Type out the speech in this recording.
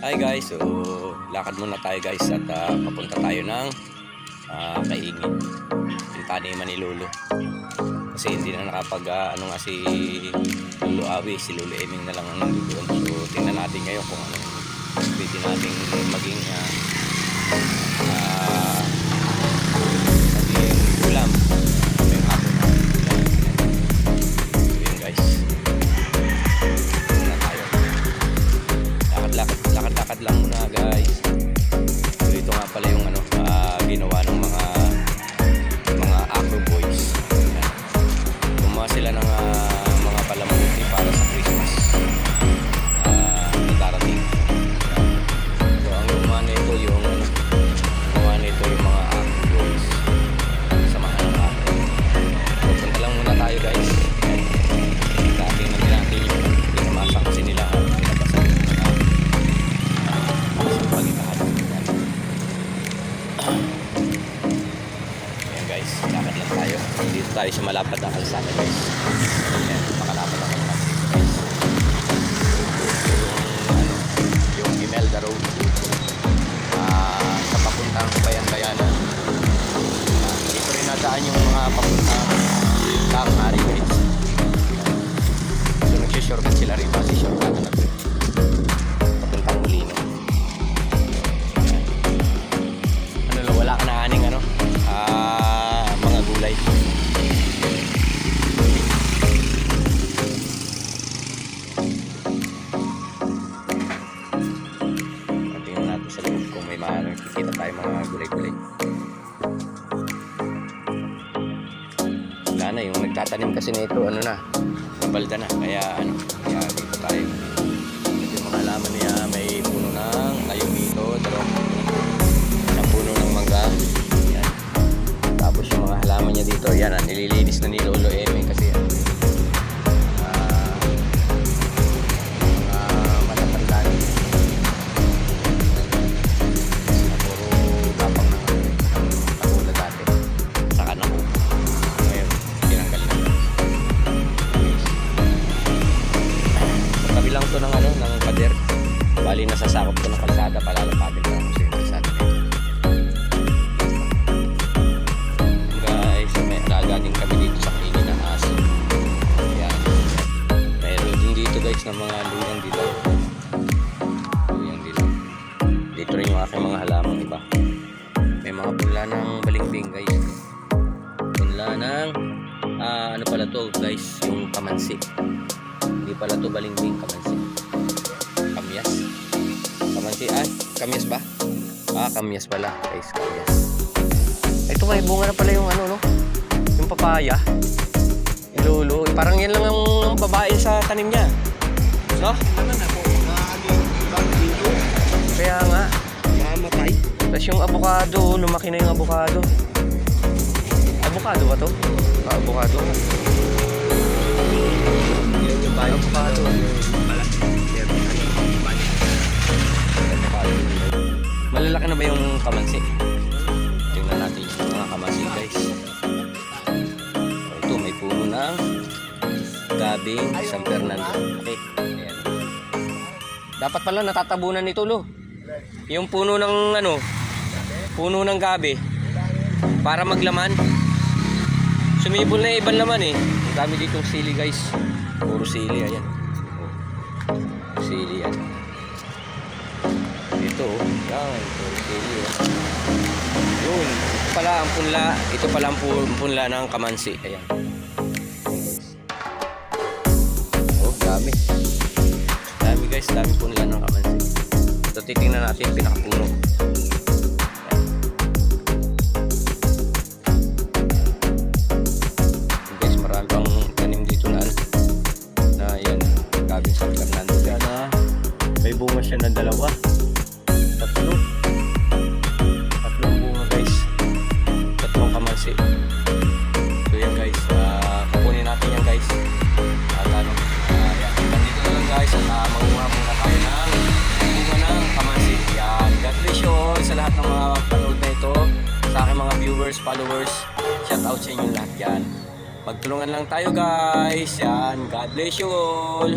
Hi guys, so lakad muna tayo guys at ah, papunta tayo ng uh, Kaingin. Yung taniman ni Lolo. Kasi hindi na nakapag ah, ano nga si Lolo Awi, si Lolo Eming na lang ang nandoon. So tingnan natin ngayon kung ano pwede nating maging guys, lakad lang tayo. Dito tayo sa malapad na kalsada guys. Ayan, makalapad na kalsada guys. Yung, yung Imelda Road. Ah, sa papuntang Bayan-Bayanan. Ah, dito rin nadaan yung mga papuntang Kakari guys. Mga nakikita tayo mga gulay-gulay. Wala na, yung nagtatanim kasi nito, ano na, nabalda na. Kaya ano, kaya dito tayo. Ito yung mga halaman niya, may puno ng ayumito, dalawang isang puno ng mangga. Yan. Tapos yung mga halaman niya dito, yan, ah, nililinis na ni to ng kalsada, palalapagin ko kasi yung kalsada na ito. Guys, may alaga din kami dito sa kainin ng aso. Ayan. Mayroon din dito guys ng mga luyang dilaw. Luyang dilaw. Dito rin yung aking mga halaman, iba. May mga punla ng balimbing guys. Punla ng, ah, ano pala to guys, yung kamansi. Hindi pala to balimbing, kamansi. Kamyas. Kamansi, ah, kamyas ba? Ah, kamyas pala guys, kamyas. Ito may bunga na pala yung ano, no? Yung papaya. Lulo. Eh, Parang yan lang ang babae sa tanim niya. No? Ano na po? Kaya nga. Mamatay. Tapos yung avocado, lumaki na yung avocado. Avocado ba to? Ah, avocado. Yan yung. Avocado. Yung kamansi? Tingnan natin yung mga kamansi guys. Ito, may puno ng gabing San Fernando. Okay. Ayan. Dapat pala natatabunan nito, lo. Yung puno ng ano, puno ng gabi. Para maglaman. Sumibol na ibang laman eh. Ang dami ditong sili guys. Puro sili, ayan. Sili yan. Ito, oh. yan, oh. Yun, pala ang punla. Ito pala ang pu- punla ng kamansi. Ayan. Oh, dami. Dami guys, dami punla ng kamansi. Ito titingnan natin yung pinakapuno. Viewers, followers. Shout out sa inyo lahat yan. Magtulungan lang tayo guys. Yan. God bless you all.